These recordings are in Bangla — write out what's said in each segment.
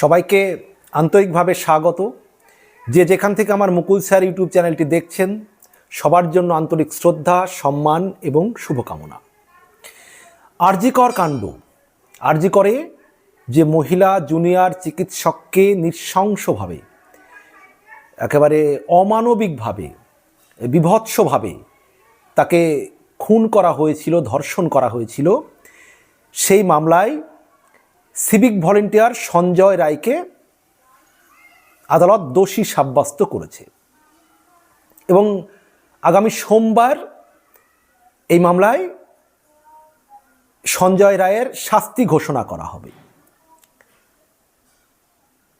সবাইকে আন্তরিকভাবে স্বাগত। যে যেখান থেকে আমার মুকুল স্যার ইউটিউব চ্যানেলটি দেখছেন, সবার জন্য আন্তরিক শ্রদ্ধা, সম্মান এবং শুভকামনা। আরজিকর কাণ্ড। আরজিকরে যে মহিলা জুনিয়র চিকিৎসককে নৃশংসভাবে, একেবারে অমানবিকভাবে, বিভৎসভাবে তাকে খুন করা হয়েছিল, ধর্ষণ করা হয়েছিল, সেই মামলায় সিভিক ভলেন্টিয়ার সঞ্জয় রায়কে আদালত দোষী সাব্যস্ত করেছে। এবং আগামী সোমবার এই মামলায় সঞ্জয় রায়ের শাস্তি ঘোষণা করা হবে।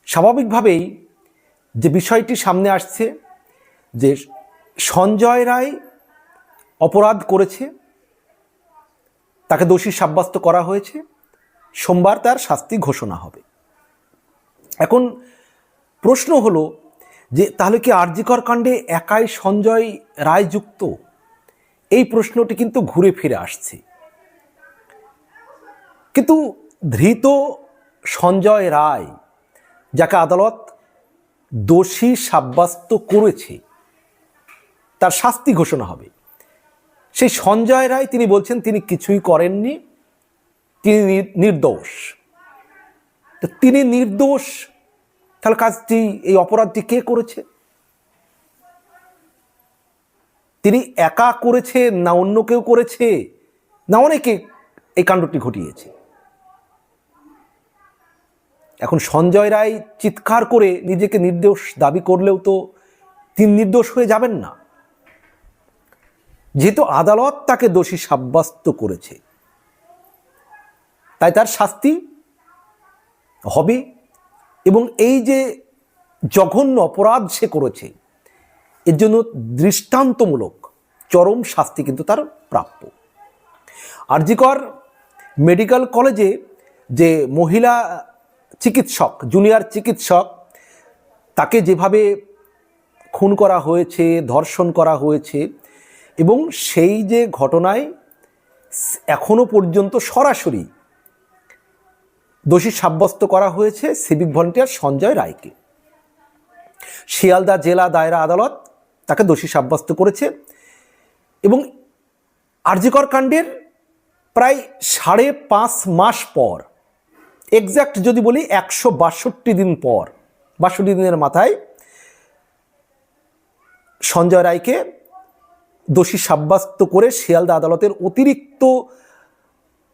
স্বাভাবিকভাবেই যে বিষয়টি সামনে আসছে, যে সঞ্জয় রায় অপরাধ করেছে, তাকে দোষী সাব্যস্ত করা হয়েছে। সোমবার তার শাস্তি ঘোষণা হবে। এখন প্রশ্ন হলো যে, তাহলে কি আরজিকর কাণ্ডে একাই সঞ্জয় রায় যুক্ত? এই প্রশ্নটি কিন্তু ঘুরে ফিরে আসছে। কিন্তু ধৃত সঞ্জয় রায়, যাকে আদালত দোষী সাব্যস্ত করেছে, তার শাস্তি ঘোষণা হবে। সেই সঞ্জয় রায় তিনি বলছেন, তিনি কিছুই করেননি। তিনি নির- নির্দোষ তিনি নির্দোষ? তাহলে কাজটি, এই অপরাধটি কে করেছে? তিনি একা করেছে না অন্য কেউ করেছে? না অনেকে এই কাণ্ডটি ঘটিয়েছে। এখন সঞ্জয় রায় চিৎকার করে নিজেকে নির্দোষ দাবি করলেও তো তিনি নির্দোষ হয়ে যাবেন না। যেহেতু আদালত তাকে দোষী সাব্যস্ত করেছে। তাই তার শাস্তি হবে এবং এই যে জঘন্য অপরাধ সে করেছে, এর জন্য দৃষ্টান্তমূলক চরম শাস্তি কিন্তু তার প্রাপ্য। আরজিকর মেডিকেল কলেজে যে মহিলা চিকিৎসক, জুনিয়র চিকিৎসক, তাকে যেভাবে খুন করা হয়েছে, ধর্ষণ করা হয়েছে এবং সেই যে ঘটনায় এখনও পর্যন্ত সরাসরি দোষী সাব্যস্ত করা হয়েছে সিভিক ভলেন্টিয়ার সঞ্জয় রায়কে। শিয়ালদা জেলা দায়রা আদালত তাকে দোষী সাব্যস্ত করেছে এবং আরজিকর কাণ্ডের প্রায় সাড়ে পাঁচ মাস পর এক্স্যাক্ট যদি বলি একশো বাষট্টি দিন পর, বাষট্টি দিনের মাথায় সঞ্জয় রায়কে দোষী সাব্যস্ত করে শিয়ালদা আদালতের অতিরিক্ত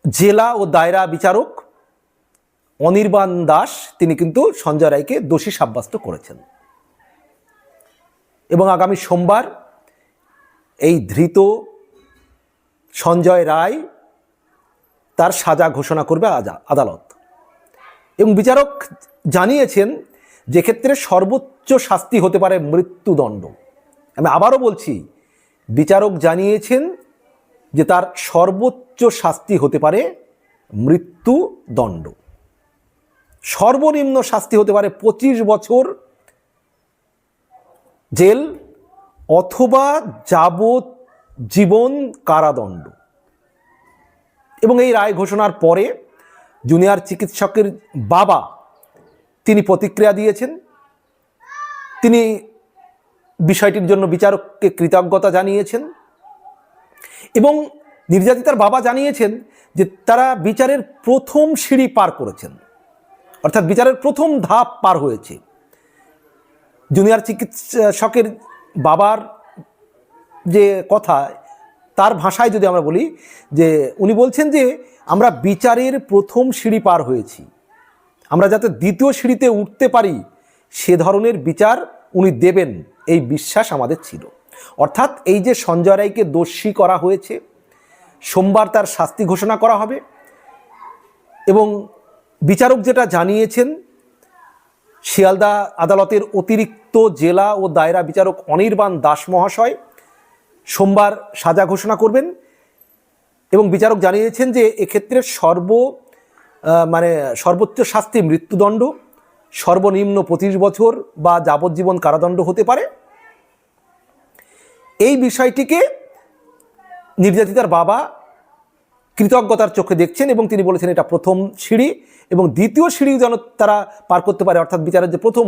জেলা ও দায়রা বিচারক অনির্বাণ দাস, তিনি কিন্তু সঞ্জয় রায়কে দোষী সাব্যস্ত করেছেন। এবং আগামী সোমবার এই ধৃত সঞ্জয় রায় তার সাজা ঘোষণা করবে আদালত। এবং বিচারক জানিয়েছেন যে ক্ষেত্রে সর্বোচ্চ শাস্তি হতে পারে মৃত্যুদণ্ড। আমি আবারও বলছি, বিচারক জানিয়েছেন যে তার সর্বোচ্চ শাস্তি হতে পারে মৃত্যুদণ্ড। সর্বনিম্ন শাস্তি হতে পারে পঁচিশ বছর জেল অথবা যাবজ্জীবন কারাদণ্ড। এবং এই রায় ঘোষণার পরে জুনিয়র চিকিৎসকের বাবা তিনি প্রতিক্রিয়া দিয়েছেন। তিনি বিষয়টির জন্য বিচারককে কৃতজ্ঞতা জানিয়েছেন এবং নির্যাতিতার বাবা জানিয়েছেন যে তারা বিচারের প্রথম সিঁড়ি পার করেছেন। অর্থাৎ বিচারের প্রথম ধাপ পার হয়েছে। জুনিয়র চিকিৎসকের বাবার যে কথা, তার ভাষায় যদি আমরা বলি যে, উনি বলছেন যে, আমরা বিচারের প্রথম সিঁড়ি পার হয়েছি। আমরা যাতে দ্বিতীয় সিঁড়িতে উঠতে পারি, সে ধরনের বিচার উনি দেবেন, এই বিশ্বাস আমাদের ছিল। অর্থাৎ এই যে সঞ্জয় রায়কে দোষী করা হয়েছে, সোমবার তার শাস্তি ঘোষণা করা হবে এবং বিচারক যেটা জানিয়েছেন, শিয়ালদা আদালতের অতিরিক্ত জেলা ও দায়রা বিচারক অনির্বাণ দাস মহাশয় সোমবার সাজা ঘোষণা করবেন এবং বিচারক জানিয়েছেন যে এক্ষেত্রে সর্ব মানে সর্বোচ্চ শাস্তি মৃত্যুদণ্ড, সর্বনিম্ন পঁচিশ বছর বা যাবজ্জীবন কারাদণ্ড হতে পারে। এই বিষয়টিকে নির্যাতিতার বাবা কৃতজ্ঞতার চোখে দেখছেন এবং তিনি বলেছেন এটা প্রথম সিঁড়ি এবং দ্বিতীয় সিঁড়ি যেন তারা পার করতে পারে, অর্থাৎ বিচারের যে প্রথম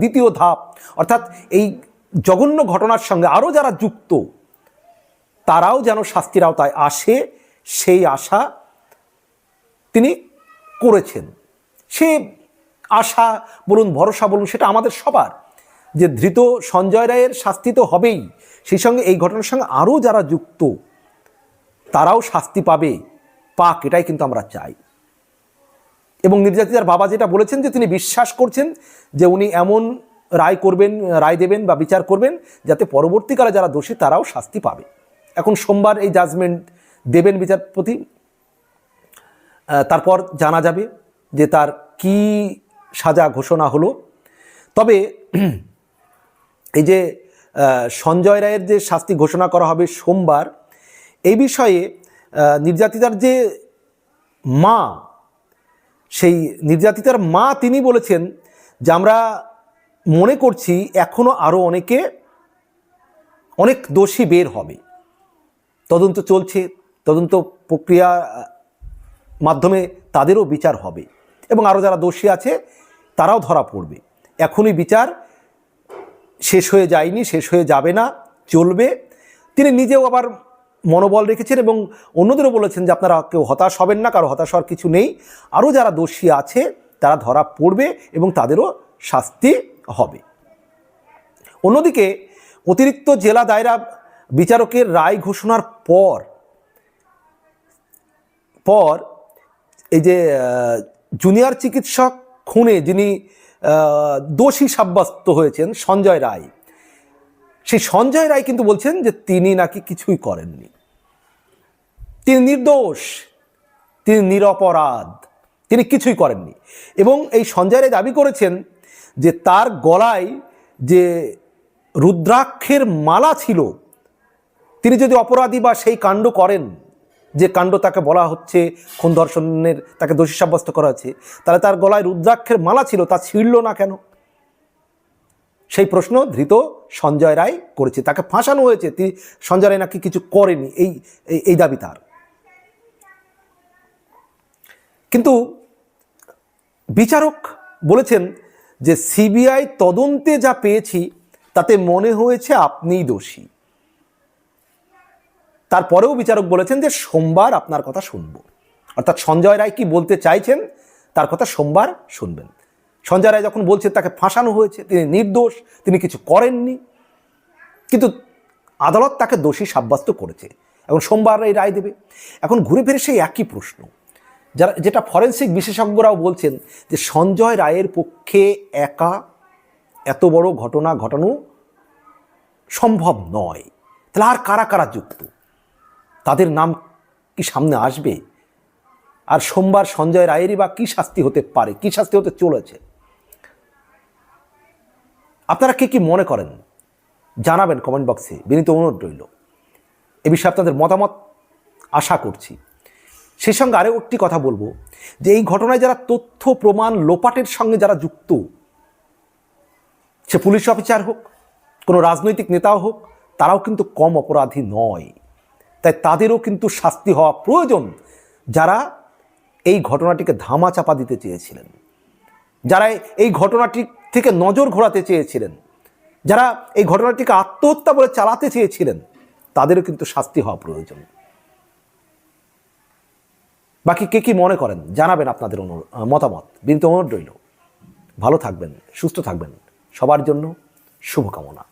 দ্বিতীয় ধাপ, অর্থাৎ এই জঘন্য ঘটনার সঙ্গে আরও যারা যুক্ত, তারাও যেন শাস্তির আওতায় আসে, সেই আশা তিনি করেছেন। সে আশা বলুন, ভরসা বলুন, সেটা আমাদের সবার যে ধৃত সঞ্জয় রায়ের শাস্তি তো হবেই। সেই সঙ্গে এই ঘটনার সঙ্গে আরও যারা যুক্ত তারাও শাস্তি পাবে। পাক, এটাই কিন্তু আমরা চাই। এবং নির্যাতিতার বাবা যেটা বলেছেন যে, তিনি বিশ্বাস করছেন যে, উনি এমন রায় করবেন, রায় দেবেন বা বিচার করবেন যাতে পরবর্তীকালে যারা দোষী, তারাও শাস্তি পাবে। এখন সোমবার এই জাজমেন্ট দেবেন বিচারপতি। তারপর জানা যাবে যে, তার কি সাজা ঘোষণা হলো। তবে এই যে সঞ্জয় রায়ের যে শাস্তি ঘোষণা করা হবে সোমবার এই বিষয়ে নির্যাতিতার যে মা, সেই নির্যাতিতার মা তিনি বলেছেন যে আমরা মনে করছি এখনও আরও অনেকে, অনেক দোষী বের হবে। তদন্ত চলছে, তদন্ত প্রক্রিয়া, মাধ্যমে তাদেরও বিচার হবে এবং আরও যারা দোষী আছে তারাও ধরা পড়বে। এখনই বিচার শেষ হয়ে যায়নি, শেষ হয়ে যাবে না, চলবে। তিনি নিজেও আবার মনোবল রেখেছেন এবং অন্যদেরও বলেছেন যে আপনারা কেউ হতাশ হবেন না, কারও হতাশ হওয়ার কিছু নেই। আরও যারা দোষী আছে, তারা ধরা পড়বে এবং তাদেরও শাস্তি হবে। অন্যদিকে অতিরিক্ত জেলা দায়রা বিচারকের রায় ঘোষণার পর পর এই যে জুনিয়র চিকিৎসক খুনে যিনি দোষী সাব্যস্ত হয়েছেন সঞ্জয় রায়। সেই সঞ্জয় রায় কিন্তু বলছেন যে তিনি নাকি কিছুই করেননি। তিনি নির্দোষ, তিনি নিরপরাধ, তিনি কিছুই করেননি। এবং এই সঞ্জয় দাবি করেছেন যে তার গলায় যে রুদ্রাক্ষের মালা ছিল, তিনি যদি অপরাধী বা সেই কাণ্ড করেন, যে কাণ্ড তাকে বলা হচ্ছে, খুন ধর্ষণের তাকে দোষী সাব্যস্ত করা হচ্ছে, তাহলে তার গলায় রুদ্রাক্ষের মালা ছিল, তা ছিঁড়ল না কেন? সেই প্রশ্ন ধৃত সঞ্জয় রায় করেছে, তাকে ফাঁসানো হয়েছে তিনি সঞ্জয় রায় নাকি কিছু করেনি এই- এই দাবি তার। কিন্তু বিচারক বলেছেন যে সিবিআই তদন্তে যা পেয়েছি, তাতে মনে হয়েছে আপনিই দোষী। তারপরেও বিচারক বলেছেন যে সোমবার আপনার কথা শুনব। অর্থাৎ সঞ্জয় রায় কি বলতে চাইছেন, তার কথা সোমবার শুনবেন। সঞ্জয় রায় যখন বলছে তাকে ফাঁসানো হয়েছে, তিনি নির্দোষ, তিনি কিছু করেননি। কিন্তু আদালত তাকে দোষী সাব্যস্ত করেছে এখন সোমবার এই রায় দেবে। এখন ঘুরে ফিরে সেই একই প্রশ্ন। যারা, যেটা ফরেন্সিক বিশেষজ্ঞরাও বলছেন যে সঞ্জয় রায়ের পক্ষে একা এত বড় ঘটনা ঘটানো সম্ভব নয়। তাহলে আর কারা কারা যুক্ত? তাদের নাম কি সামনে আসবে? আর সোমবার সঞ্জয় রায়েরই বা কী শাস্তি হতে পারে? কী শাস্তি হতে চলেছে? আপনারা কে কি মনে করেন? জানাবেন কমেন্ট বক্সে। বিনীত অনুরোধ রইল। এ বিষয়ে আপনাদের মতামত আশা করছি। সেই সঙ্গে আরও একটি কথা বলব, যে এই ঘটনায় যারা তথ্য, প্রমাণ, লোপাটের সঙ্গে যারা যুক্ত, সে পুলিশ অফিসার হোক, কোনো রাজনৈতিক নেতাও হোক, তারাও কিন্তু কম অপরাধী নয়। তাই তাদেরও কিন্তু শাস্তি হওয়া প্রয়োজন যারা এই ঘটনাটিকে ধামা চাপা দিতে চেয়েছিলেন, যারা এই ঘটনাটি থেকে নজর ঘোরাতে চেয়েছিলেন, যারা এই ঘটনাটিকে আত্মহত্যা বলে চালাতে চেয়েছিলেন, তাদেরও কিন্তু শাস্তি হওয়া প্রয়োজন। বাকি কে কি মনে করেন? জানাবেন আপনাদের অনু- মতামত। বিনীত অনুরোধ রইল। ভালো থাকবেন, সুস্থ থাকবেন। সবার জন্য শুভকামনা।